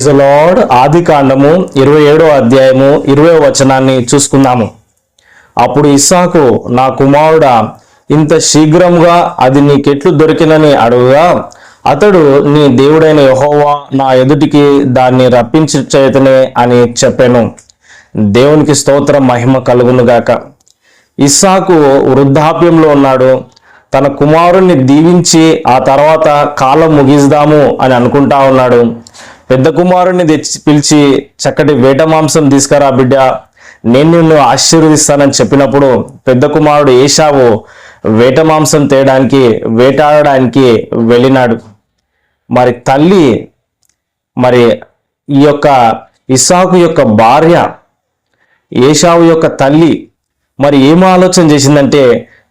Lord ఆది కాండము ఇరవై ఏడో అధ్యాయము ఇరవై వచనాన్ని చూసుకుందాము. అప్పుడు ఇస్సాకు నా కుమారుడా ఇంత శీఘ్రంగా అది నీకెట్లు దొరికినని అడుగుగా అతడు నీ దేవుడైన యహోవా నా ఎదుటికి దాన్ని రప్పించి చేతనే అని చెప్పాను. దేవునికి స్తోత్రం మహిమ కలుగునుగాక ఇస్సాకు వృద్ధాప్యంలో ఉన్నాడు. తన కుమారుణ్ణి దీవించి ఆ తర్వాత కాలం ముగిద్దాము అని అనుకుంటా ఉన్నాడు. పెద్ద కుమారుణ్ణి తెచ్చి పిలిచి చక్కటి వేట మాంసం తీసుకురా బిడ్డ. నేను నిన్ను ఆశీర్వదిస్తానని చెప్పినప్పుడు పెద్ద కుమారుడు ఏషావు వేట మాంసం తేయడానికి వేటాడడానికి వెళ్ళినాడు. మరి తల్లి మరి ఈ యొక్క ఇసాకు యొక్క భార్య ఏషావు యొక్క తల్లి మరి ఏం ఆలోచన చేసిందంటే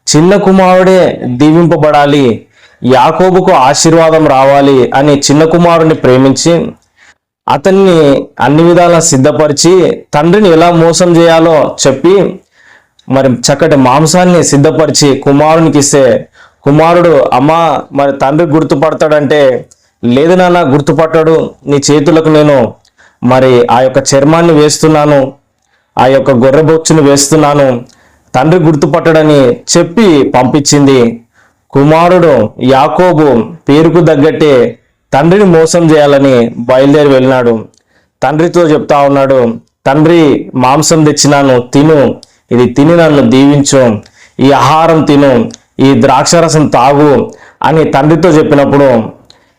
చిన్న కుమారుడే దీవింపబడాలి యాకోబుకు ఆశీర్వాదం రావాలి అని చిన్న కుమారుని ప్రేమించి అతన్ని అన్ని విధాలా సిద్ధపరిచి తండ్రిని ఎలా మోసం చేయాలో చెప్పి మరి చక్కటి మాంసాన్ని సిద్ధపరిచి కుమారునికి ఇస్తే కుమారుడు అమ్మా మరి తండ్రి గుర్తుపడతాడంటే లేదు నాన్న గుర్తుపట్టాడు నీ చేతులకు నేను మరి ఆ యొక్క చర్మాన్ని వేస్తున్నాను ఆ యొక్క గొర్రెబొచ్చును వేస్తున్నాను తండ్రి గుర్తుపట్టడని చెప్పి పంపించింది. కుమారుడు యాకోబు పేరుకు తగ్గట్టే తండ్రిని మోసం చేయాలని బయలుదేరి వెళ్ళినాడు. తండ్రితో చెప్తా ఉన్నాడు తండ్రి మాంసం తెచ్చినాను తిను. ఇది తిని నన్ను దీవించు. ఈ ఆహారం తిను. ఈ ద్రాక్షరసం తాగు అని తండ్రితో చెప్పినప్పుడు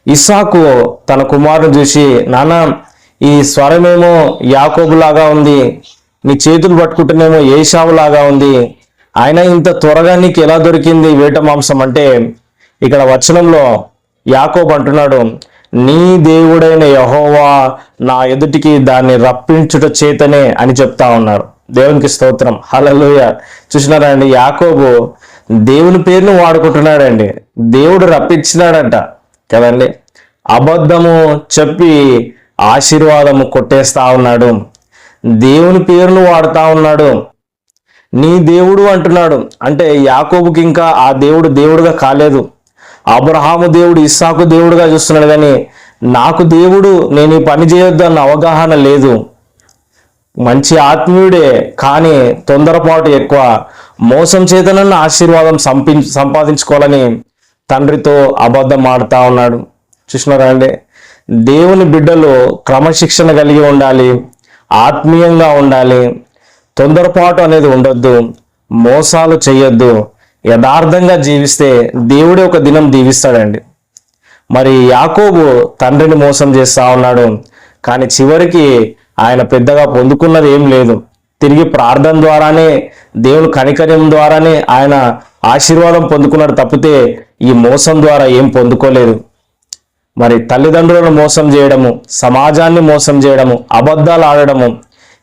ఇస్సాకు తన కుమారుని చూసి నాన్న ఈ స్వరమేమో యాకోబులాగా ఉంది. నీ చేతులు పట్టుకుంటేనేమో ఏషావులాగా ఉంది. ఆయన ఇంత త్వరగా నీకు ఎలా దొరికింది వేట మాంసం? అంటే ఇక్కడ వచనంలో యాకోబు అంటున్నాడు నీ దేవుడైన యహోవా నా ఎదుటికి దాన్ని రప్పించుట చేతనే అని చెప్తా ఉన్నారు. దేవునికి స్తోత్రం. హలలుయ చూసినారా అండి యాకోబు దేవుని పేరును వాడుకుంటున్నాడండి. దేవుడు రప్పించినాడంట. కదండి? అబద్ధము చెప్పి ఆశీర్వాదము కొట్టేస్తా ఉన్నాడు. దేవుని పేరును వాడుతా ఉన్నాడు. నీ దేవుడు అంటున్నాడు. అంటే యాకోబుకి ఇంకా ఆ దేవుడు దేవుడుగా కాలేదు. అబ్రహాము దేవుడు ఇస్సాకు దేవుడుగా చూస్తున్నాడు కానీ నాకు దేవుడు నేను ఈ పని చేయొద్దు అన్న అవగాహన లేదు. మంచి ఆత్మీయుడే కానీ తొందరపాటు ఎక్కువ మోసం చేతనన్న ఆశీర్వాదం సంపి సంపాదించుకోవాలని తండ్రితో అబద్ధం ఆడుతూ ఉన్నాడు. చూసినారా అండి? దేవుని బిడ్డలు క్రమశిక్షణ కలిగి ఉండాలి ఆత్మీయంగా ఉండాలి తొందరపాటు అనేది ఉండొద్దు మోసాలు చేయొద్దు. యథార్థంగా జీవిస్తే దేవుడే ఒక దినం దీవిస్తాడండి. మరి యాకోబు తండ్రిని మోసం చేస్తా ఉన్నాడు. కానీ చివరికి ఆయన పెద్దగా పొందుకున్నది ఏం లేదు. తిరిగి ప్రార్థన ద్వారానే దేవుని కనికర్యం ద్వారానే ఆయన ఆశీర్వాదం పొందుకున్నాడు తప్పితే ఈ మోసం ద్వారా ఏం పొందుకోలేదు. మరి తల్లిదండ్రులను మోసం చేయడము సమాజాన్ని మోసం చేయడము అబద్ధాలు ఆడడము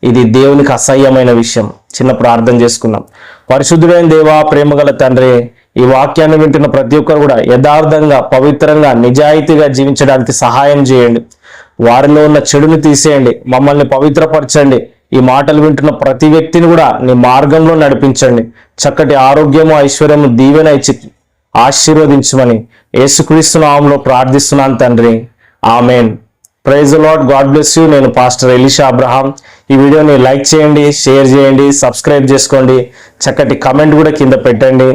ఇది దేవునికి అసహ్యమైన విషయం. చిన్న ప్రార్థన చేసుకున్నాం పరిశుద్ధుడైన దేవా ప్రేమగల తండ్రి ఈ వాక్యాన్ని వింటున్న ప్రతి ఒక్కరు కూడా యథార్థంగా పవిత్రంగా నిజాయితీగా జీవించడానికి సహాయం చేయండి. వారిలో ఉన్న చెడుని తీసేయండి. మమ్మల్ని పవిత్రపరచండి. ఈ మాటలు వింటున్న ప్రతి వ్యక్తిని కూడా నీ మార్గంలో నడిపించండి. చక్కటి ఆరోగ్యము ఐశ్వర్యము దీవెన ఇచ్చి ఆశీర్వదించమని యేసుక్రీస్తునామంలో ప్రార్థిస్తున్నాను తండ్రి. Amen. Praise lord god bless you. నేను పాస్టర్ ఎలిషా అబ్రహాం. ఈ వీడియోని లైక్ చేయండి షేర్ చేయండి సబ్స్క్రైబ్ చేసుకోండి. చక్కటి కమెంట్ కూడా కింద పెట్టండి.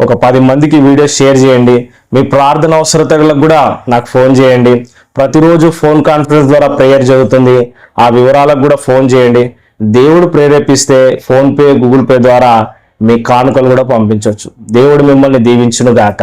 ఒక పది మందికి వీడియో షేర్ చేయండి. మీ ప్రార్థన అవసరతలకు కూడా నాకు ఫోన్ చేయండి. ప్రతిరోజు ఫోన్ కాన్ఫరెన్స్ ద్వారా ప్రేయర్ జరుగుతుంది. ఆ వివరాలకు కూడా ఫోన్ చేయండి. దేవుడు ప్రేరేపిస్తే ఫోన్పే గూగుల్ పే ద్వారా మీ కానుకలు కూడా పంపించవచ్చు దేవుడు మిమ్మల్ని దీవించును గాక